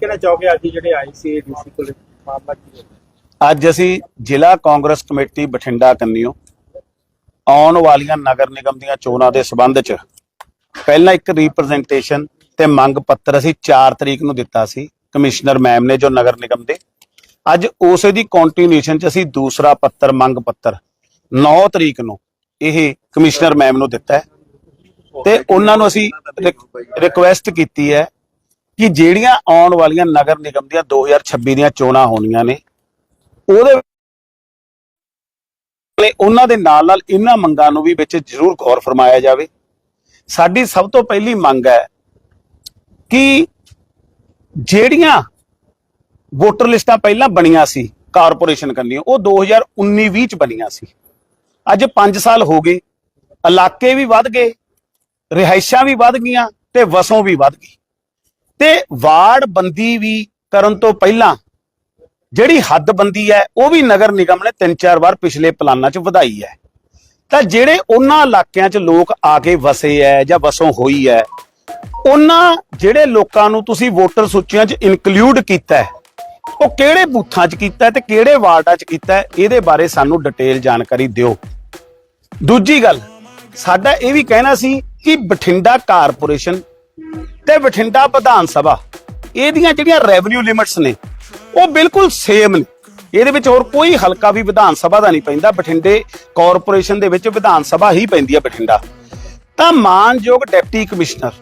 ਕਹਿਣਾ ਚਾਹੋਗੇ ਅੱਜ ਜਿਹੜੇ ਆਏ ਸੀ ਡੀਸੀ ਕੋਲ ਮਾਮਲਾ ਕੀ ਹੈ ਅੱਜ ਅਸੀਂ ਜ਼ਿਲ੍ਹਾ ਕਾਂਗਰਸ ਕਮੇਟੀ ਬਠਿੰਡਾ ਕੰਨਿਓ ਆਉਣ ਵਾਲੀਆਂ ਨਗਰ ਨਿਗਮ ਦੀਆਂ ਚੋਣਾਂ ਦੇ ਸਬੰਧ 'ਚ ਪਹਿਲਾਂ ਇੱਕ ਰਿਪਰੈਜ਼ੈਂਟੇਸ਼ਨ ਤੇ ਮੰਗ ਪੱਤਰ ਅਸੀਂ 4 ਤਰੀਕ ਨੂੰ ਦਿੱਤਾ ਸੀ, ਕਮਿਸ਼ਨਰ ਮੈਮ ਨੇ ਜੋ ਨਗਰ ਨਿਗਮ ਦੇ। ਅੱਜ ਉਸੇ ਦੀ ਕੰਟੀਨਿਊਸ਼ਨ 'ਚ ਅਸੀਂ ਦੂਸਰਾ ਪੱਤਰ, ਮੰਗ ਪੱਤਰ 9 ਤਰੀਕ ਨੂੰ ਇਹ ਕਮਿਸ਼ਨਰ ਮੈਮ ਨੂੰ ਦਿੱਤਾ ਹੈ ਤੇ ਉਹਨਾਂ ਨੂੰ ਅਸੀਂ ਰਿਕੁਐਸਟ ਕੀਤੀ ਹੈ ਕਿ ਜਿਹੜੀਆਂ ਆਉਣ ਵਾਲੀਆਂ ਨਗਰ ਨਿਗਮ ਦੀਆਂ 2026 ਦੀਆਂ ਚੋਣਾਂ ਹੋਣੀਆਂ ਨੇ, ਉਹਦੇ ਨੇ ਉਹਨਾਂ ਦੇ ਨਾਲ ਨਾਲ ਇਹਨਾਂ ਮੰਗਾਂ ਨੂੰ ਵੀ ਵਿੱਚ ਜ਼ਰੂਰ ਗੌਰ ਫਰਮਾਇਆ ਜਾਵੇ। ਸਾਡੀ ਸਭ ਤੋਂ ਪਹਿਲੀ ਮੰਗ ਹੈ ਕਿ ਜਿਹੜੀਆਂ ਵੋਟਰ ਲਿਸਟਾਂ ਪਹਿਲਾਂ ਬਣੀਆਂ ਸੀ, ਕਾਰਪੋਰੇਸ਼ਨ ਕਰਨੀਆਂ ਉਹ 2019-20 ਚ ਬਣੀਆਂ ਸੀ। ਅੱਜ 5 ਸਾਲ ਹੋ ਗਏ, ਇਲਾਕੇ ਵੀ ਵੱਧ ਗਏ, ਰਿਹਾਇਸ਼ਾਂ ਵੀ ਵੱਧ ਗਈਆਂ ਤੇ ਵਸੋਂ ਵੀ ਵੱਧ ਗਈ। ਤੇ ਵਾਰਡ ਬੰਦੀ ਵੀ ਕਰਨ ਤੋਂ ਪਹਿਲਾਂ ਜਿਹੜੀ ਹੱਦਬੰਦੀ ਹੈ, ਉਹ ਵੀ ਨਗਰ ਨਿਗਮ ਨੇ ਤਿੰਨ ਚਾਰ ਵਾਰ ਪਿਛਲੇ ਪਲਾਨਾਂ 'ਚ ਵਧਾਈ ਹੈ। ਤਾਂ ਜਿਹੜੇ ਉਹਨਾਂ ਇਲਾਕਿਆਂ 'ਚ ਲੋਕ ਆ ਕੇ ਵਸੇ ਐ ਜਾਂ ਵਸੋਂ ਹੋਈ ਹੈ, ਉਹਨਾਂ ਜਿਹੜੇ ਲੋਕਾਂ ਨੂੰ ਤੁਸੀਂ ਵੋਟਰ ਸੂਚੀਆਂ 'ਚ ਇਨਕਲੂਡ ਕੀਤਾ ਉਹ ਕਿਹੜੇ ਬੂਥਾਂ 'ਚ ਕੀਤਾ ਹੈ ਤੇ ਕਿਹੜੇ ਵਾਰਡਾਂ 'ਚ ਕੀਤਾ ਇਹਦੇ ਬਾਰੇ ਸਾਨੂੰ ਡਿਟੇਲ ਜਾਣਕਾਰੀ ਦਿਓ। ਦੂਜੀ ਗੱਲ, ਸਾਡਾ ਇਹ ਵੀ ਕਹਿਣਾ ਸੀ ਕਿ ਬਠਿੰਡਾ ਕਾਰਪੋਰੇਸ਼ਨ ਤੇ ਬਠਿੰਡਾ ਵਿਧਾਨ ਸਭਾ। ਇਹਦੀਆਂ ਜਿਹੜੀਆਂ ਰੈਵਨਿਊ ਲਿਮਿਟਸ ਨੇ, ਉਹ ਬਿਲਕੁਲ ਸੇਮ ਨੇ। ਇਹਦੇ ਵਿੱਚ ਹੋਰ ਕੋਈ ਹਲਕਾ ਵੀ ਵਿਧਾਨ ਸਭਾ ਦਾ ਨਹੀਂ ਪੈਂਦਾ। ਬਠਿੰਡੇ ਕਾਰਪੋਰੇਸ਼ਨ ਦੇ ਵਿੱਚ ਵਿਧਾਨ ਸਭਾ ਹੀ ਪੈਂਦੀ ਹੈ ਬਠਿੰਡਾ। ਤਾਂ ਮਾਨਯੋਗ ਡਿਪਟੀ ਕਮਿਸ਼ਨਰ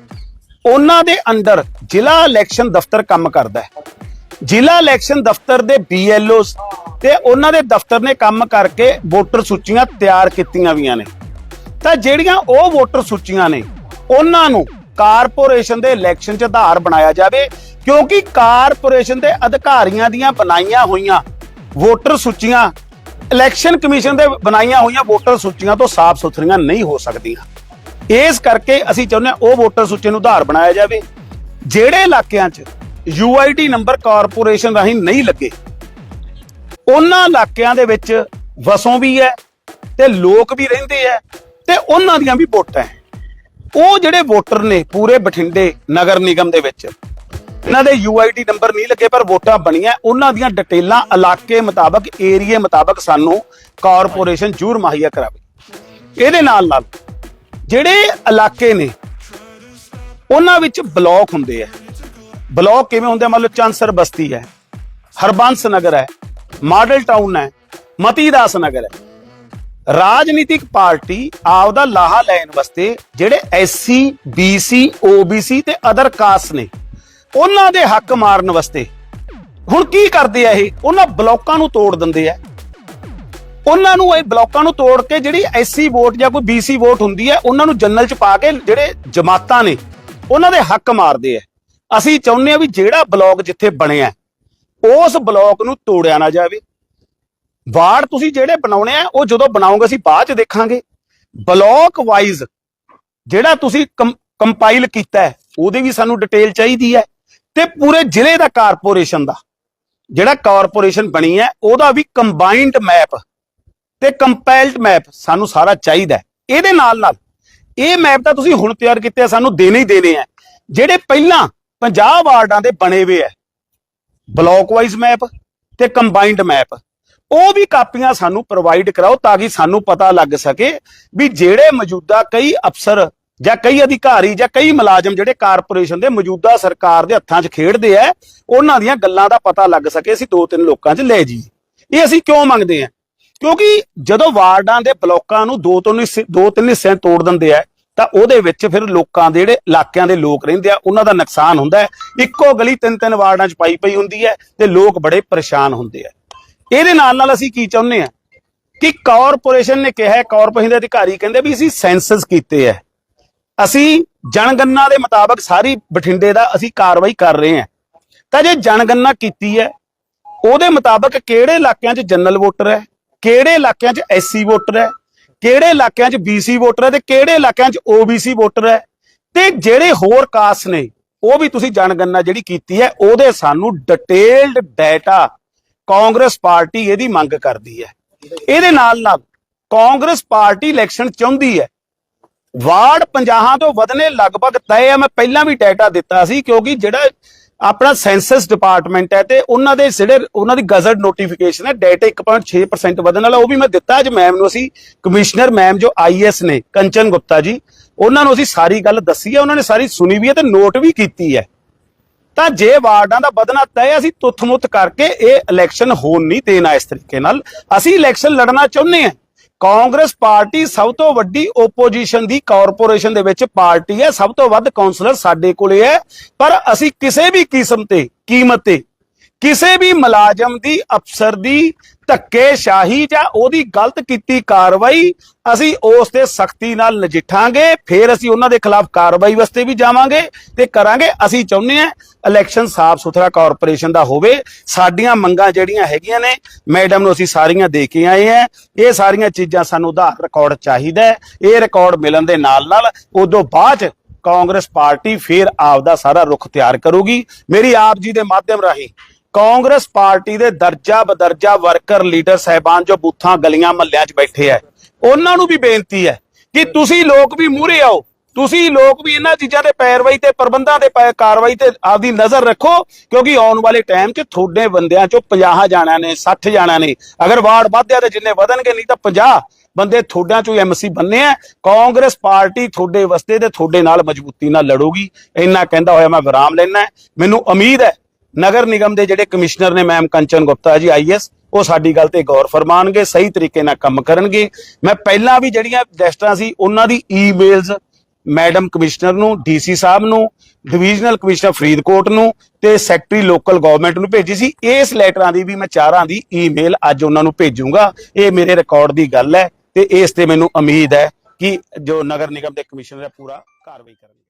ਉਹਨਾਂ ਦੇ ਅੰਡਰ ਜ਼ਿਲ੍ਹਾ ਇਲੈਕਸ਼ਨ ਦਫ਼ਤਰ ਕੰਮ ਕਰਦਾ ਹੈ। ਜ਼ਿਲ੍ਹਾ ਇਲੈਕਸ਼ਨ ਦਫ਼ਤਰ ਦੇ ਬੀਐਲਓਸ ਤੇ ਉਹਨਾਂ ਦੇ ਦਫ਼ਤਰ ਨੇ ਕੰਮ ਕਰਕੇ ਵੋਟਰ ਸੂਚੀਆਂ ਤਿਆਰ ਕੀਤੀਆਂ ਵੀਆਂ ਨੇ। ਤਾਂ ਜਿਹੜੀਆਂ ਉਹ ਵੋਟਰ ਸੂਚੀਆਂ ਨੇ, ਉਹਨਾਂ ਨੂੰ ਕਾਰਪੋਰੇਸ਼ਨ ਦੇ ਇਲੈਕਸ਼ਨ 'ਚ ਆਧਾਰ ਬਣਾਇਆ ਜਾਵੇ, ਕਿਉਂਕਿ ਕਾਰਪੋਰੇਸ਼ਨ ਦੇ ਅਧਿਕਾਰੀਆਂ ਦੀਆਂ ਬਣਾਈਆਂ ਹੋਈਆਂ ਵੋਟਰ ਸੂਚੀਆਂ, ਇਲੈਕਸ਼ਨ ਕਮਿਸ਼ਨ ਦੇ ਬਣਾਈਆਂ ਹੋਈਆਂ ਵੋਟਰ ਸੂਚੀਆਂ ਤੋਂ ਸਾਫ਼ ਸੁਥਰੀਆਂ ਨਹੀਂ ਹੋ ਸਕਦੀਆਂ। ਇਸ ਕਰਕੇ ਅਸੀਂ ਚਾਹੁੰਦੇ ਹਾਂ ਉਹ ਵੋਟਰ ਸੂਚੀ ਨੂੰ ਆਧਾਰ ਬਣਾਇਆ ਜਾਵੇ, ਜਿਹੜੇ ਇਲਾਕਿਆਂ 'ਚ ਯੂਆਈਡੀ ਨੰਬਰ ਕਾਰਪੋਰੇਸ਼ਨ ਰਾਹੀਂ ਨਹੀਂ ਲੱਗੇ, ਉਹਨਾਂ ਇਲਾਕਿਆਂ ਦੇ ਵਿੱਚ ਵਸੋਂ ਵੀ ਹੈ ਤੇ ਲੋਕ ਵੀ ਰਹਿੰਦੇ ਆ ਤੇ ਉਹਨਾਂ ਦੀਆਂ ਵੀ ਵੋਟਾਂ ਹੈ। ਉਹ ਜਿਹੜੇ ਵੋਟਰ ਨੇ ਪੂਰੇ ਬਠਿੰਡੇ ਨਗਰ ਨਿਗਮ ਦੇ ਵਿੱਚ, ਇਹਨਾਂ ਦੇ ਯੂਆਈਡੀ ਨੰਬਰ ਨਹੀਂ ਲੱਗੇ, ਪਰ ਵੋਟਾਂ ਬਣੀਆਂ, ਉਹਨਾਂ ਦੀਆਂ ਡਿਟੇਲਾਂ ਇਲਾਕੇ ਮੁਤਾਬਕ ਏਰੀਏ ਮੁਤਾਬਕ ਸਾਨੂੰ ਕਾਰਪੋਰੇਸ਼ਨ ਜ਼ਰੂਰ ਮੁਹੱਈਆ ਕਰਾਵੇ। ਇਹਦੇ ਨਾਲ ਨਾਲ ਜਿਹੜੇ ਇਲਾਕੇ ਨੇ, ਉਹਨਾਂ ਵਿੱਚ ਬਲਾਕ ਹੁੰਦੇ ਆ। ਬਲਾਕ ਕਿਵੇਂ ਹੁੰਦੇ ਆ? ਮੰਨ ਲਓ ਚਾਂਸਰ ਬਸਤੀ ਹੈ, ਹਰਬੰਸ ਨਗਰ ਹੈ, ਮਾਡਲ ਟਾਊਨ ਹੈ, ਮਤੀਦਾਸ ਨਗਰ ਹੈ। ਰਾਜਨੀਤਿਕ ਪਾਰਟੀ ਆਪਦਾ ਲਾਹਾ ਲੈਣ ਵਾਸਤੇ ਜਿਹੜੇ ਐਸਸੀ, ਬੀਸੀ, ਓਬੀਸੀ ਤੇ ਅਦਰ ਕਾਸਟ ਨੇ, ਉਹਨਾਂ ਦੇ ਹੱਕ ਮਾਰਨ ਵਾਸਤੇ। ਹੁਣ ਕੀ ਕਰਦੇ ਆ ਇਹ? ਉਹਨਾਂ ਬਲਾਕਾਂ ਨੂੰ ਤੋੜ ਦਿੰਦੇ ਆ। ਉਹਨਾਂ ਨੂੰ ਇਹ ਬਲਾਕਾਂ ਨੂੰ ਤੋੜ ਕੇ ਜਿਹੜੀ ਐਸਸੀ ਵੋਟ ਜਾਂ ਕੋਈ ਬੀਸੀ ਵੋਟ ਹੁੰਦੀ ਹੈ ਉਹਨਾਂ ਨੂੰ ਜਨਰਲ ਚ ਪਾ ਕੇ ਜਿਹੜੇ ਜਮਾਤਾਂ ਨੇ, ਉਹਨਾਂ ਦੇ ਹੱਕ ਮਾਰਦੇ ਆ। ਅਸੀਂ ਚਾਹੁੰਦੇ ਆ ਵੀ ਜਿਹੜਾ ਬਲਾਕ ਜਿੱਥੇ ਬਣਿਆ, ਉਸ ਬਲਾਕ ਨੂੰ ਤੋੜਿਆ ਨਾ ਜਾਵੇ। ਵਾਰਡ ਤੁਸੀਂ ਜਿਹੜੇ ਬਣਾਉਣੇ ਆ, ਉਹ ਜਦੋਂ ਬਣਾਓਗੇ ਅਸੀਂ ਬਾਅਦ ਚ ਦੇਖਾਂਗੇ। ਬਲਾਕ ਵਾਈਜ਼ ਜਿਹੜਾ ਤੁਸੀਂ ਕੰਪਾਈਲ ਕੀਤਾ ਹੈ, ਉਹਦੀ ਵੀ ਸਾਨੂੰ ਡਿਟੇਲ ਚਾਹੀਦੀ ਹੈ ਤੇ ਪੂਰੇ ਜ਼ਿਲ੍ਹੇ ਦਾ ਕਾਰਪੋਰੇਸ਼ਨ ਦਾ ਜਿਹੜਾ ਕਾਰਪੋਰੇਸ਼ਨ ਬਣੀ ਹੈ, ਉਹਦਾ ਵੀ ਕੰਬਾਈਨਡ ਮੈਪ ਤੇ ਕੰਪਾਈਲਡ ਮੈਪ ਸਾਨੂੰ ਸਾਰਾ ਚਾਹੀਦਾ ਇਹਦੇ ਨਾਲ ਨਾਲ ਇਹ ਮੈਪ ਤਾਂ ਤੁਸੀਂ ਹੁਣ ਤਿਆਰ ਕੀਤੇ ਆ, ਸਾਨੂੰ ਦੇਣੇ ਹੀ ਦੇਣੇ ਆ। ਜਿਹੜੇ ਪਹਿਲਾਂ 50 ਵਾਰਡਾਂ ਦੇ ਬਣੇ ਹੋਏ ਆ, ਬਲਾਕ ਵਾਈਜ਼ ਮੈਪ ਤੇ ਕੰਬਾਈਨਡ ਮੈਪ। ਉਹ ਵੀ ਕਾਪੀਆਂ ਸਾਨੂੰ ਪ੍ਰੋਵਾਈਡ ਕਰਾਓ ਤਾਂ ਕਿ ਸਾਨੂੰ ਪਤਾ ਲੱਗ ਸਕੇ ਵੀ ਜਿਹੜੇ ਮੌਜੂਦਾ ਕਈ ਅਫਸਰ ਜਾਂ ਕਈ ਅਧਿਕਾਰੀ ਜਾਂ ਕਈ ਮੁਲਾਜ਼ਮ ਜਿਹੜੇ ਕਾਰਪੋਰੇਸ਼ਨ ਦੇ ਮੌਜੂਦਾ ਸਰਕਾਰ ਦੇ ਹੱਥਾਂ 'ਚ ਖੇਡਦੇ ਆ, ਉਹਨਾਂ ਦੀਆਂ ਗੱਲਾਂ ਦਾ ਪਤਾ ਲੱਗ ਸਕੇ, ਅਸੀਂ ਦੋ ਤਿੰਨ ਲੋਕਾਂ 'ਚ ਲੈ ਜੀ ਇਹ ਅਸੀਂ ਕਿਉਂ ਮੰਗਦੇ ਆ? ਕਿਉਂਕਿ ਜਦੋਂ ਵਾਰਡਾਂ ਦੇ ਬਲਾਕਾਂ ਨੂੰ ਦੋ ਤੋਂ ਹਿੱਸੇ, ਦੋ ਤਿੰਨ ਹਿੱਸਿਆਂ ਤੋੜ ਦਿੰਦੇ ਆ, ਤਾਂ ਉਹਦੇ ਵਿੱਚ ਫਿਰ ਲੋਕਾਂ ਦੇ ਜਿਹੜੇ ਇਲਾਕਿਆਂ ਦੇ ਲੋਕ ਰਹਿੰਦੇ ਆ, ਉਹਨਾਂ ਦਾ ਨੁਕਸਾਨ ਹੁੰਦਾ ਹੈ। ਇੱਕੋ ਗਲੀ ਤਿੰਨ ਤਿੰਨ ਵਾਰਡਾਂ 'ਚ ਪਾਈ ਪਈ ਹੁੰਦੀ ਹੈ ਤੇ ਲੋਕ ਬੜੇ ਪਰੇਸ਼ਾਨ ਹੁੰਦੇ ਆ। ਇਹਦੇ ਨਾਲ ਨਾਲ ਅਸੀਂ ਕੀ ਚਾਹੁੰਦੇ ਆ ਕਿ ਕਾਰਪੋਰੇਸ਼ਨ ਨੇ ਕਿਹਾ ਹੈ ਕਾਰਪੋਰੇਸ਼ਨ ਦੇ ਅਧਿਕਾਰੀ ਕਹਿੰਦੇ ਵੀ ਅਸੀਂ ਸੈਂਸਸ ਕੀਤੇ ਆ ਅਸੀਂ ਜਨਗਣਨਾ ਦੇ ਮੁਤਾਬਕ ਸਾਰੀ ਬਠਿੰਡੇ ਦਾ ਅਸੀਂ ਕਾਰਵਾਈ ਕਰ ਰਹੇ ਹਾਂ। ਤਾਂ ਜੇ ਜਨਗਣਨਾ ਕੀਤੀ ਹੈ, ਉਹਦੇ ਮੁਤਾਬਕ ਕਿਹੜੇ ਇਲਾਕਿਆਂ 'ਚ ਜਨਰਲ ਵੋਟਰ ਹੈ, ਕਿਹੜੇ ਇਲਾਕਿਆਂ 'ਚ ਐਸਸੀ ਵੋਟਰ ਹੈ, ਕਿਹੜੇ ਇਲਾਕਿਆਂ 'ਚ ਬੀਸੀ ਵੋਟਰ ਹੈ ਤੇ ਕਿਹੜੇ ਇਲਾਕਿਆਂ 'ਚ ਓਬੀਸੀ ਵੋਟਰ ਹੈ, ਤੇ ਜਿਹੜੇ ਹੋਰ ਕਾਸਟ ਨੇ, ਉਹ ਵੀ ਤੁਸੀਂ ਜਨਗਣਨਾ ਜਿਹੜੀ ਕੀਤੀ ਹੈ, ਉਹਦੇ ਸਾਨੂੰ ਡਿਟੇਲਡ ਡਾਟਾ ਕਾਂਗਰਸ ਪਾਰਟੀ ਇਹਦੀ ਮੰਗ ਕਰਦੀ ਹੈ। ਇਹਦੇ ਨਾਲ ਨਾਲ ਕਾਂਗਰਸ ਪਾਰਟੀ ਇਲੈਕਸ਼ਨ ਚਾਹੁੰਦੀ ਹੈ। ਵਾਰਡ 50 ਤੋਂ ਵਧਨੇ ਲਗਭਗ ਤੈਅ ਹੈ ਮੈਂ ਪਹਿਲਾਂ ਵੀ ਡਾਟਾ ਦਿੱਤਾ ਸੀ, ਕਿਉਂਕਿ ਜਿਹੜਾ ਆਪਣਾ ਸੈਂਸਸ ਡਿਪਾਰਟਮੈਂਟ ਹੈ ਤੇ ਉਹਨਾਂ ਦੇ ਜਿਹੜੇ ਉਹਨਾਂ ਦੀ ਗਜ਼ਟ ਨੋਟੀਫਿਕੇਸ਼ਨ ਹੈ, ਡੇਟਾ 1.6% ਵਧਣ ਵਾਲਾ, ਉਹ ਵੀ ਮੈਂ ਦਿੱਤਾ ਅੱਜ ਮੈਮ ਨੂੰ ਅਸੀਂ, ਕਮਿਸ਼ਨਰ ਮੈਮ ਜੋ ਆਈਐਸ ਨੇ, ਕੰਚਨ ਗੁਪਤਾ ਜੀ, ਉਹਨਾਂ ਨੂੰ ਅਸੀਂ ਸਾਰੀ ਗੱਲ ਦੱਸੀ ਹੈ, ਉਹਨਾਂ ਨੇ ਸਾਰੀ ਸੁਣੀ ਵੀ ਹੈ ਤੇ ਨੋਟ ਵੀ ਕੀਤੀ ਹੈ। ਤਾਂ ਜੇ ਵਾਰਡਾਂ ਦਾ ਵਧਣਾ ਤੈਅ ਅਸੀਂ ਤੁੱਥ-ਮੁੱਥ ਕਰਕੇ ਇਹ ਇਲੈਕਸ਼ਨ ਹੋਣ ਨਹੀਂ ਦੇਣਾ ਇਸ ਤਰੀਕੇ ਨਾਲ। ਅਸੀਂ ਇਲੈਕਸ਼ਨ ਲੜਨਾ ਚਾਹੁੰਦੇ ਹਾਂ। ਕਾਂਗਰਸ ਪਾਰਟੀ ਸਭ ਤੋਂ ਵੱਡੀ ਓਪੋਜੀਸ਼ਨ ਦੀ ਕਾਰਪੋਰੇਸ਼ਨ ਦੇ ਵਿੱਚ ਪਾਰਟੀ ਹੈ। ਸਭ ਤੋਂ ਵੱਧ ਕਾਉਂਸਲਰ ਸਾਡੇ ਕੋਲੇ ਹੈ। ਪਰ ਅਸੀਂ ਕਿਸੇ ਵੀ ਕਿਸਮ ਤੇ, ਕੀਮਤ ਤੇ ਕਿਸੇ ਵੀ ਮੁਲਾਜ਼ਮ ਦੀ ਅਫਸਰ ਦੀ ਧੱਕੇਸ਼ਾਹੀ ਜਾਂ ਉਹਦੀ ਗਲਤ ਕੀਤੀ ਕਾਰਵਾਈ ਅਸੀਂ ਉਸ ਤੇ ਸਖਤੀ ਨਾਲ ਨਜਿੱਠਾਂਗੇ, ਫਿਰ ਅਸੀਂ ਉਹਨਾਂ ਦੇ ਖਿਲਾਫ ਕਾਰਵਾਈ ਵਾਸਤੇ ਵੀ ਜਾਵਾਂਗੇ ਤੇ ਕਰਾਂਗੇ। ਅਸੀਂ ਚਾਹੁੰਦੇ ਹਾਂ ਇਲੈਕਸ਼ਨ ਸਾਫ਼ ਸੁਥਰਾ ਕਾਰਪੋਰੇਸ਼ਨ ਦਾ ਹੋਵੇ। ਸਾਡੀਆਂ ਮੰਗਾਂ ਜਿਹੜੀਆਂ ਹੈਗੀਆਂ ਨੇ, ਮੈਡਮ ਨੂੰ ਅਸੀਂ ਸਾਰੀਆਂ ਦੇ ਕੇ ਆਏ ਹਾਂ। ਇਹ ਸਾਰੀਆਂ ਚੀਜ਼ਾਂ ਸਾਨੂੰ ਆਧਾਰ ਰਿਕਾਰਡ ਚਾਹੀਦਾ ਇਹ ਰਿਕਾਰਡ ਮਿਲਣ ਦੇ ਨਾਲ ਨਾਲ ਉਦੋਂ ਬਾਅਦ 'ਚ ਕਾਂਗਰਸ ਪਾਰਟੀ ਫਿਰ ਆਪਦਾ ਸਾਰਾ ਰੁਖ ਤਿਆਰ ਕਰੂਗੀ। ਮੇਰੀ ਆਪ ਜੀ ਦੇ ਮਾਧਿਅਮ ਰਾਹੀਂ ਕਾਂਗਰਸ ਪਾਰਟੀ ਦੇ ਦਰਜਾ ਬਦਰਜਾ ਵਰਕਰ ਲੀਡਰ ਸਹਿਬਾਨ ਜੋ ਬੂਥਾਂ ਗਲੀਆਂ ਮਹੱਲਿਆਂ 'ਚ ਬੈਠੇ ਐ, ਉਹਨਾਂ ਨੂੰ ਵੀ ਬੇਨਤੀ ਹੈ ਕਿ ਤੁਸੀਂ ਲੋਕ ਵੀ ਮੂਹਰੇ ਆਓ, ਤੁਸੀਂ ਲੋਕ ਵੀ ਇਹਨਾਂ ਚੀਜ਼ਾਂ ਦੇ ਪੈਰਵਾਈ ਤੇ ਪ੍ਰਬੰਧਾਂ ਦੇ ਪੈ- ਕਾਰਵਾਈ ਤੇ ਆਪਦੀ ਨਜ਼ਰ ਰੱਖੋ, ਕਿਉਂਕਿ ਆਉਣ ਵਾਲੇ ਟਾਈਮ 'ਚ ਤੁਹਾਡੇ ਬੰਦਿਆਂ 'ਚੋਂ 50 ਜਾਣਾ ਨੇ 60 ਜਾਣਾ ਨੇ, ਅਗਰ ਵਾਰਡ ਵਧਿਆ ਤੇ ਜਿੰਨੇ ਵਧਣਗੇ ਨਹੀਂ ਤਾਂ 50 ਬੰਦੇ ਤੁਹਾਡਿਆਂ 'ਚੋਂ ਐਮਸੀ ਬੰਨੇ ਆ ਕਾਂਗਰਸ ਪਾਰਟੀ ਤੁਹਾਡੇ ਵਸਤੇ ਤੇ ਤੁਹਾਡੇ ਨਾਲ ਮਜ਼ਬੂਤੀ ਨਾਲ ਲੜੂਗੀ, ਇੰਨਾ ਕਹਿੰਦਾ ਹੋਇਆ ਮੈਂ ਵਿਰਾਮ ਲੈਣਾ ਮੈਨੂੰ ਉਮੀਦ ਹੈ ਨਗਰ ਨਿਗਮ ਦੇ ਜਿਹੜੇ ਕਮਿਸ਼ਨਰ ਨੇ ma'am Kanchan Gupta ji is ਉਹ ਸਾਡੀ ਗੱਲ ਤੇ ਗੌਰ ਫਰਮਾਨਗੇ, ਸਹੀ ਤਰੀਕੇ ਨਾਲ ਕੰਮ ਕਰਨਗੇ। ਮੈਂ ਪਹਿਲਾਂ ਵੀ ਜਿਹੜੀਆਂ ਲਿਸਟਾਂ ਸੀ, ਉਹਨਾਂ ਦੀ ਈਮੇਲਸ ਮੈਡਮ ਕਮਿਸ਼ਨਰ ਨੂੰ, ਡੀਸੀ ਸਾਹਿਬ ਨੂੰ, ਡਿਵੀਜ਼ਨਲ ਕਮਿਸ਼ਨਰ ਫਰੀਦਕੋਟ ਨੂੰ ਤੇ ਸੈਕਟਰੀ ਲੋਕਲ ਗਵਰਨਮੈਂਟ ਨੂੰ ਭੇਜੀ ਸੀ। ਇਸ ਲੈਟਰਾਂ ਦੀ ਵੀ ਮੈਂ ਚਾਰਾਂ ਦੀ ਈਮੇਲ ਅੱਜ ਉਹਨਾਂ ਨੂੰ ਭੇਜੂੰਗਾ। ਇਹ ਮੇਰੇ ਰਿਕਾਰਡ ਦੀ ਗੱਲ ਹੈ ਤੇ ਇਸ ਤੇ ਮੈਨੂੰ ਉਮੀਦ ਹੈ ਕਿ ਜੋ ਨਗਰ ਨਿਗਮ ਦੇ ਕਮਿਸ਼ਨਰ ਹੈ, ਪੂਰਾ ਕਾਰਵਾਈ ਕਰਨਗੇ।